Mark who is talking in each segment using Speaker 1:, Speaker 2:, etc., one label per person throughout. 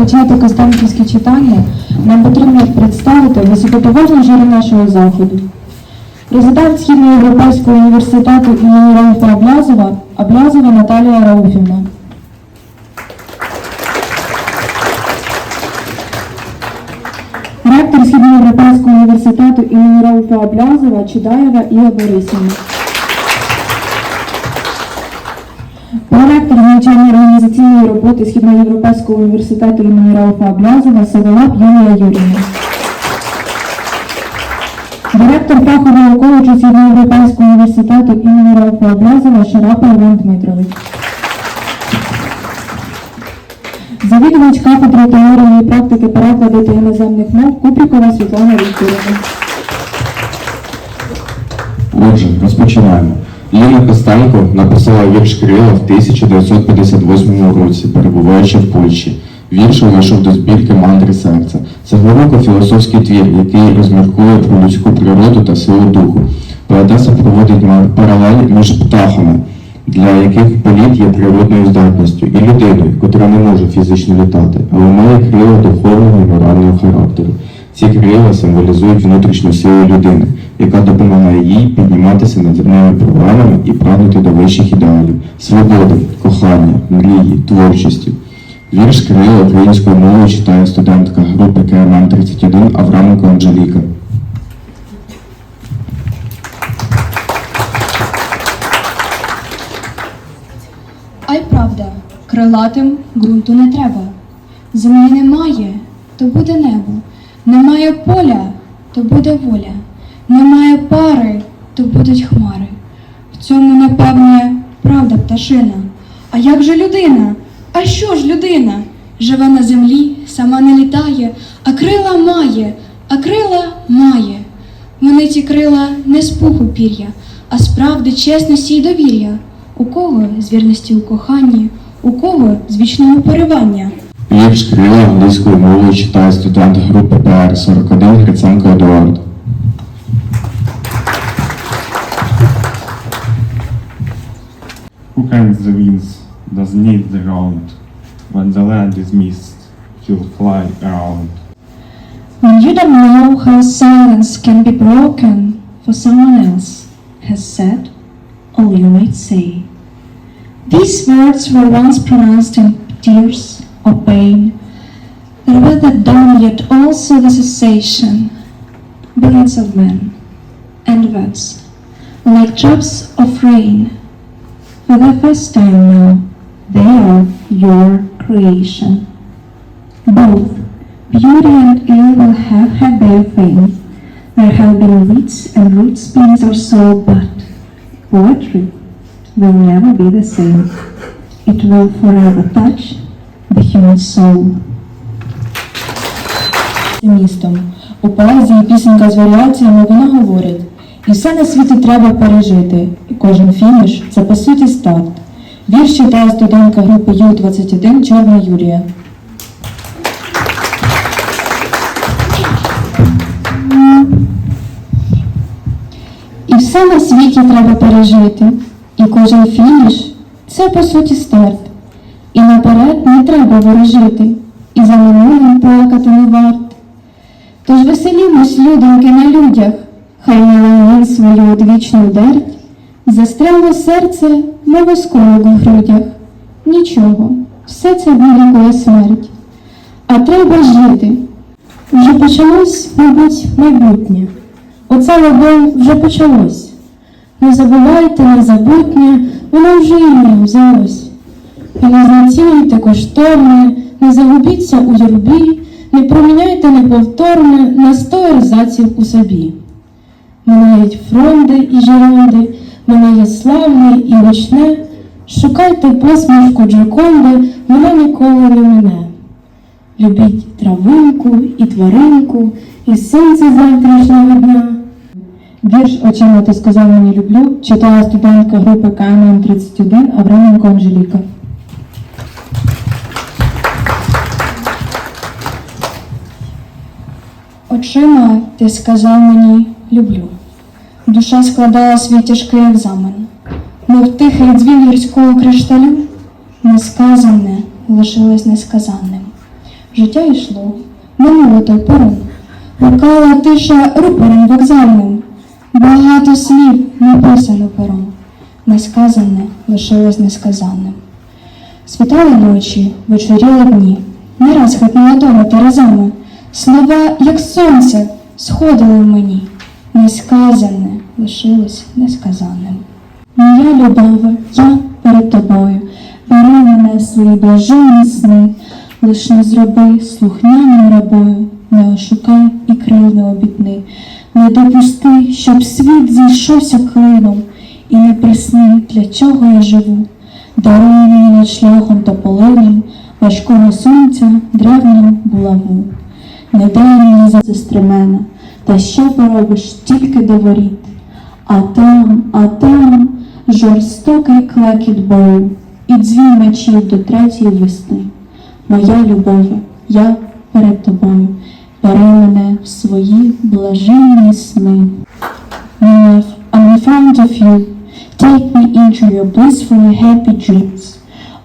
Speaker 1: розпочати Костянтинські читання, нам потрібно представити високоповажне журі нашого заходу. Президент Східноєвропейського університету імені Рауфа Аблязова Аблязова Наталія Рауфівна. Ректор Східноєвропейського університету імені Рауфа Аблязова Чудаєва Іва Борисівна. Проректор навчання організаційної роботи Східноєвропейського університету імені Рауфа Аблязова Савелап Юлія Юріївна. Директор фахового коледжу Східноєвропейського університету імені Рауфа Аблязова Шарапа Іван Дмитрович. Завідувач кафедри теорії і практики перекладу та іноземних мов Купрікова Світлана Вікторівна.
Speaker 2: Отже, розпочинаємо. Ліна Костенко написала вірш Кирила в 1958 році, перебуваючи в Польщі. Вірш увійшов до збірки мантри серця. Це глибоко-філософський твір, який розміркує про людську природу та силу духу. Поетеса проводить паралель між птахами, для яких політ є природною здатністю, і людиною, котра не може фізично літати, але має крила духовного і морального характеру. Ці крила символізують внутрішню силу людини, яка допомагає їй підніматися над земними проблемами і прагнути до вищих ідеалів, свободи, кохання, мрії, творчості. Вірш Кирила українською мовою читає студентка групи КМН 31 Авраменко Анжеліка.
Speaker 3: А й правда, крилатим ґрунту не треба. Землі немає, то буде небо. Немає поля, то буде воля. Немає пари, то будуть хмари. В цьому, напевне, правда пташина. А як же людина? А що ж людина? Живе на землі, сама не літає, а крила має, а крила має. Вони ці крила не з пуху пір'я, а з правди, чесності й довір'я. У кого з вірності у коханні, у кого з вічного поривання.
Speaker 2: Вірш Кирила англійською мовою читає студент групи ПР 41 Гриценко Едуард.
Speaker 4: Who hangs the winds does need the ground. When the land is mist, he'll fly around.
Speaker 5: When you don't know how silence can be broken for someone else has said all you might say. These words were once pronounced in tears or pain. There were the dawn, yet also the cessation. Billions of men and words, like drops of rain For the first time now, they are your creation. Both beauty and ill will have had their fame. There have been wits and root spins or so, but poetry will never be the same. It will forever touch the human soul.
Speaker 1: містом. У поезії пісенька з варіаціями вона говорить: все на світі треба пережити, і кожен фініш це по суті старт. Вірш читає студентка групи Ю-21 Чорна Юлія.
Speaker 5: І все на світі треба пережити, і кожен фініш це по суті старт. І наперед не треба ворожити, і за минулим плакати не варт. Тож веселімось, людоньки, на людях, хай не ланін свою одвічну дерть, застряло серце, мов осколок в грудях. Нічого, все це вилікує смерть. А треба жити. Вже почалось, мабуть, майбутнє. Оце лобо вже почалось. Не забувайте незабутнє, воно вже ім'я взялось. І не знецінюйте коштовне, не загубіться у юрбі, не проміняйте неповторне на сто ерзаців у собі. Минають фронди і жеронди, минає славне і гучне. Шукайте посмішку Джоконди, вона ніколи не мине. Любіть травинку і тваринку, і сонце завтрашнього дня.
Speaker 1: Вірш очима ти сказав мені люблю читає студентка групи КМН 31 Авраменко Анжеліка.
Speaker 3: Очима ти сказав мені люблю. Душа складала свій тяжкий екзамен, мов тихий дзвін гірського кришталю, несказане лишилось несказанним. Життя йшло, минуло той порон. Гукала тиша рупором вокзальним. Багато слів написано пером. Несказане лишилось несказаним. Світали ночі, вечоріли дні, не раз хитнула дома терезами. Слова, як сонце, сходили в мені. Несказане лишилось несказаним. Моя любове, я перед тобою, бери мене свої блаженні сни, лиш не зроби слухняним рабою, не ошукай і крил не обітни, не допусти, щоб світ зійшовся клином, і не присни, для чого я живу. Даруй мені над шляхом тополиним, важкого сонця древню булаву. Не дай мені за та що поробиш тільки до воріт. А там, а там жорстокий клекіт бою і дзвін мечів до третьої весни. Моя любове, я перед тобою, бери мене в свої блаженні сни. Love, I'm fond of you. Take me into your blissfully happy dreams.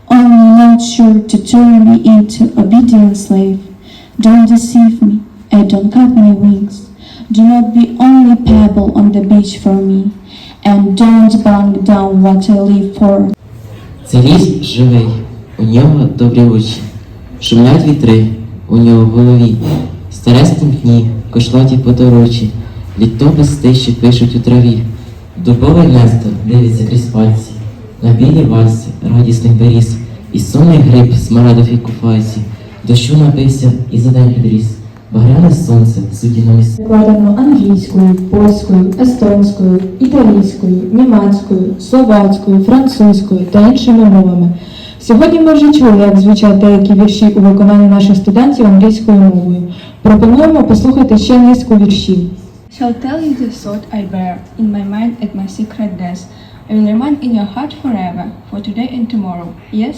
Speaker 3: Only not sure to turn me into obedient slave. Don't deceive me, and don't cut my wings. Do not be only pebble on the beach for me, and don't bang down what I live for.
Speaker 6: Це ліс живий, у нього добрі очі, шумлять вітри, у нього в голові, старесні дні, кошлаті поторочі, літопис тиші пишуть у траві, дубове гнездо дивиться крізь пальці, на білій вальці радісних беріз, і сонний гриб смарадов і куфайці, дощу напився і за день підріс, багряне сонце суді на місці.
Speaker 5: Перекладено англійською, польською, естонською, італійською, німецькою, словацькою, французькою та іншими мовами. Сьогодні ми вже чули, як звучать деякі вірші у виконанні наших студентів англійською мовою. Пропонуємо послухати ще низку віршів.
Speaker 3: Shall tell you the thought I bear in my mind at my secret desk. I will remain in your heart forever, for today and tomorrow. Yes,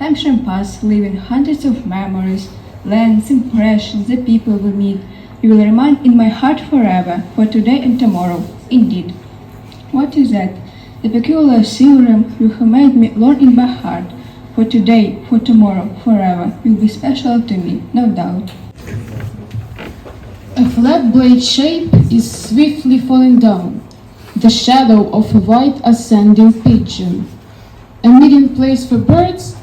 Speaker 3: time shall pass, leaving hundreds of memories, lands, impressions, the people we meet. You will remain in my heart forever, for today and tomorrow. Indeed. What is that? The peculiar theorem you have made me learn in by heart. For today, for tomorrow, forever, you'll be special to me, no doubt.
Speaker 7: A flat blade shape is swiftly falling down, the shadow of a white ascending pigeon. A meeting place for birds,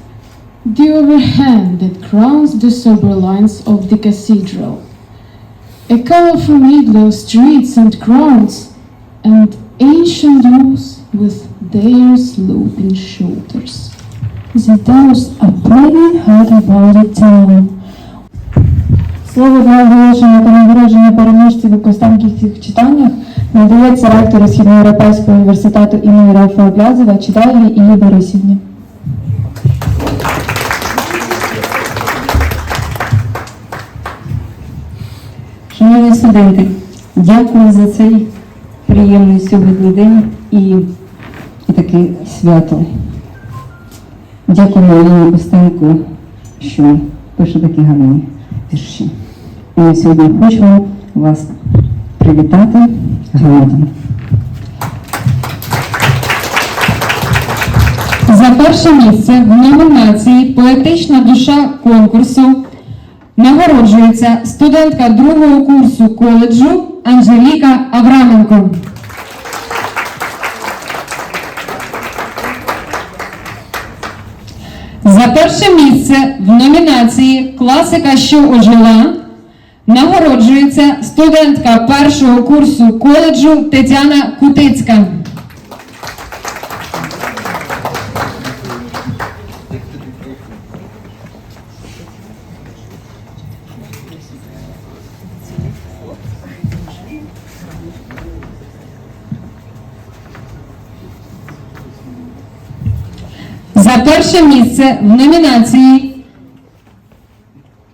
Speaker 7: the overhang that crowns the sober lines of the cathedral. A colorful middle of streets and grounds, and ancient roofs with their sloping shoulders.
Speaker 5: The doors are playing hard about the town. Слово для оголошення та нагородження переможців у костенківських читаннях надається ректору Східноєвропейського університету імені Ральфа Облязова Чидайлі Іллі Борисівні.
Speaker 8: Студенти, дякую за цей приємний сьогодні день і, і таке свято. Дякую Олені Костенку, що пише такі гарні вірші. І ми сьогодні хочемо вас привітати грамотами.
Speaker 9: За перше місце в номінації Поетична душа конкурсу нагороджується студентка другого курсу коледжу Анжеліка Авраменко. За перше місце в номінації Класика, що ожила нагороджується студентка першого курсу коледжу Тетяна Кутицька. Перше місце в номінації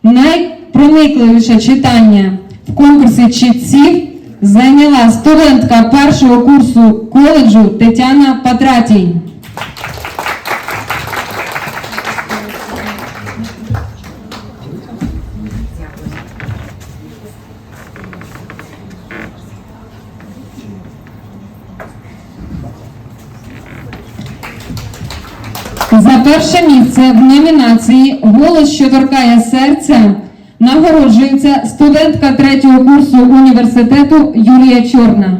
Speaker 9: Найпроникливіше читання в конкурсі читців зайняла студентка першого курсу коледжу Тетяна Патратій. За перше місце в номінації Голос, що торкає серця нагороджується студентка третього курсу університету Юлія Чорна.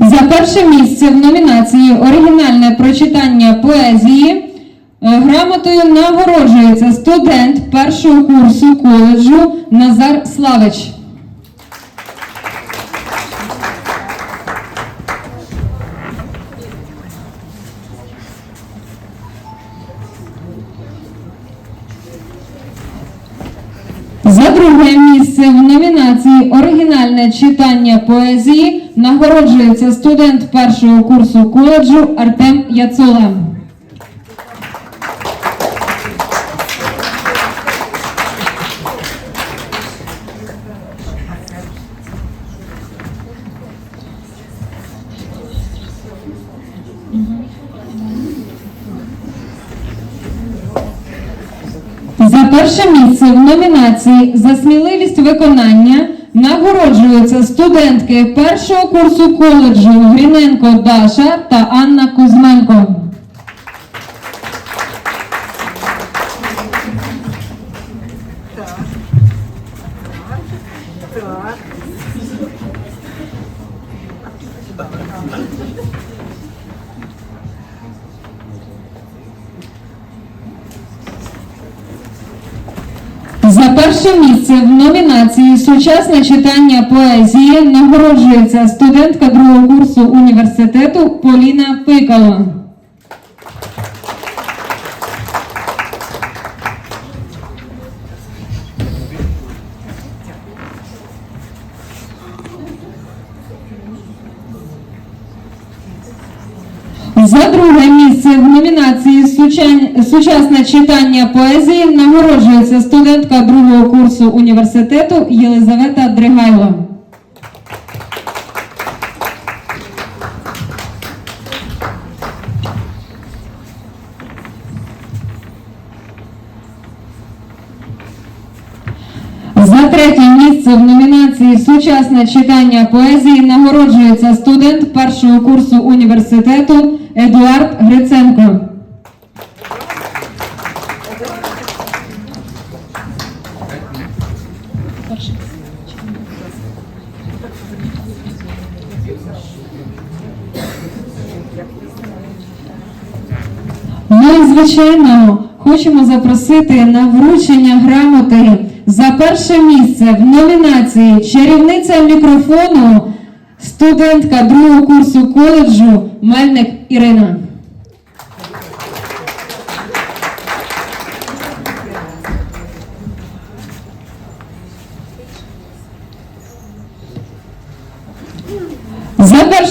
Speaker 9: За перше місце в номінації Оригінальне прочитання поезії грамотою нагороджується студент першого курсу коледжу Назар Славич. За друге місце в номінації Оригінальне читання поезії нагороджується студент першого курсу коледжу Артем Яцола. Перше місце в номінації за сміливість виконання нагороджуються студентки першого курсу коледжу Гріненко Даша та Анна Кузьменко. Перше місце в номінації Сучасне читання поезії нагороджується студентка другого курсу університету Поліна Пикало. За друге місце в номінації «Суча- Сучасне читання поезії нагороджується студентка другого курсу університету Єлизавета Дригайло. За третє місце в номінації Сучасне читання поезії нагороджується студент першого курсу університету Едуард Гриценко. Звичайно, хочемо запросити на вручення грамоти за перше місце в номінації Чарівниця мікрофону студентка другого курсу коледжу Мельник Ірина.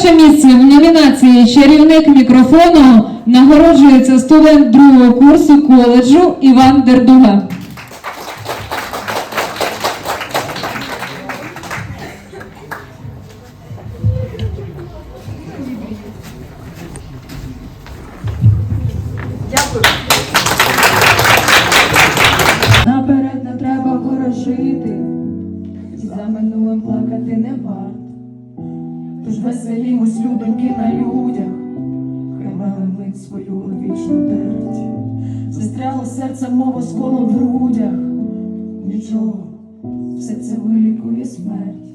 Speaker 9: Перше місце в номінації Чарівник мікрофону нагороджується студент другого курсу коледжу Іван Дердуга.
Speaker 1: Нічого, все це вилікує смерть.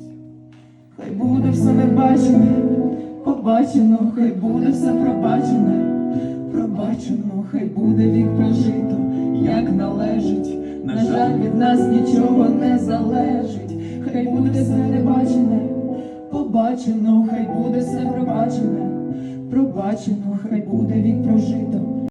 Speaker 1: Хай буде все небачене, побачено, хай буде все пробачене, пробачено, хай буде вік прожито, як належить. На жаль, від нас нічого не залежить, хай буде все небачене, побачено, хай буде все пробачене, пробачено, хай буде вік прожито,